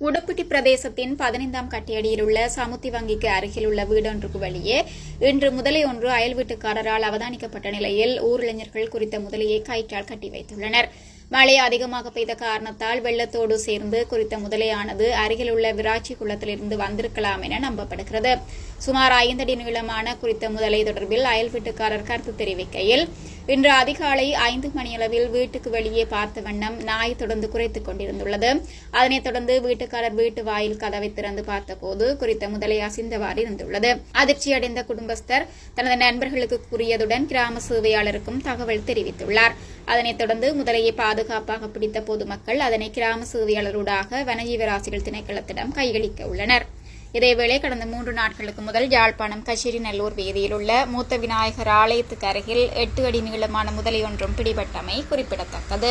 உடுப்பிட்டி பிரதேசத்தின் பதினைந்தாம் கட்டியடியில் உள்ள சமுத்தி வங்கிக்கு அருகில் உள்ள வீடொன்றுக்கு வெளியே இன்று முதலை ஒன்று அயல் வீட்டுக்காரரால் அவதானிக்கப்பட்ட நிலையில் ஊரிளைஞர்கள் குறித்த முதலையை கயிற்றால் கட்டி வைத்துள்ளனர். மழை அதிகமாக பெய்த காரணத்தால் வெள்ளத்தோடு சேர்ந்து குறித்த முதலையானது அருகில் உள்ள விராட்சி குளத்திலிருந்து வந்திருக்கலாம் என நம்பப்படுகிறது. சுமார் ஐந்தடி நீளமான குறித்த முதலை தொடர்பில் அயல் வீட்டுக்காரர் கருத்து தெரிவிக்கையில் இன்று அதிகாலை ஐந்து மணியளவில் வீட்டுக்கு வெளியே பார்த்த வண்ணம் நாய் தொடர்ந்து குறைத்துக் கொண்டிருந்துள்ளது. அதனைத் தொடர்ந்து வீட்டுக்காரர் வீட்டு வாயில் கதவை திறந்து பார்த்தபோது குறித்த முதலை அசிந்தவாறு இருந்துள்ளது. அதிர்ச்சியடைந்த குடும்பஸ்தர் தனது நண்பர்களுக்கு கூறியதுடன் கிராம சேவையாளருக்கும் தகவல் தெரிவித்துள்ளார். அதனைத் தொடர்ந்து முதலையை பாதுகாப்பாக பிடித்த பொதுமக்கள் அதனை கிராம சேவையாளரூடாக வனஜீவராசிகள் திணைக்களத்திடம் கையளிக்க உள்ளனர். இதேவேளை கடந்த மூன்று நாட்களுக்கு முதல் யாழ்ப்பாணம் கச்சேரி நல்லூர் வீதியில் உள்ள மூத்த விநாயகர் ஆலயத்துக்கு அருகில் எட்டு அடி நீளமான முதலையொன்றும் பிடிபட்டமை குறிப்பிடத்தக்கது.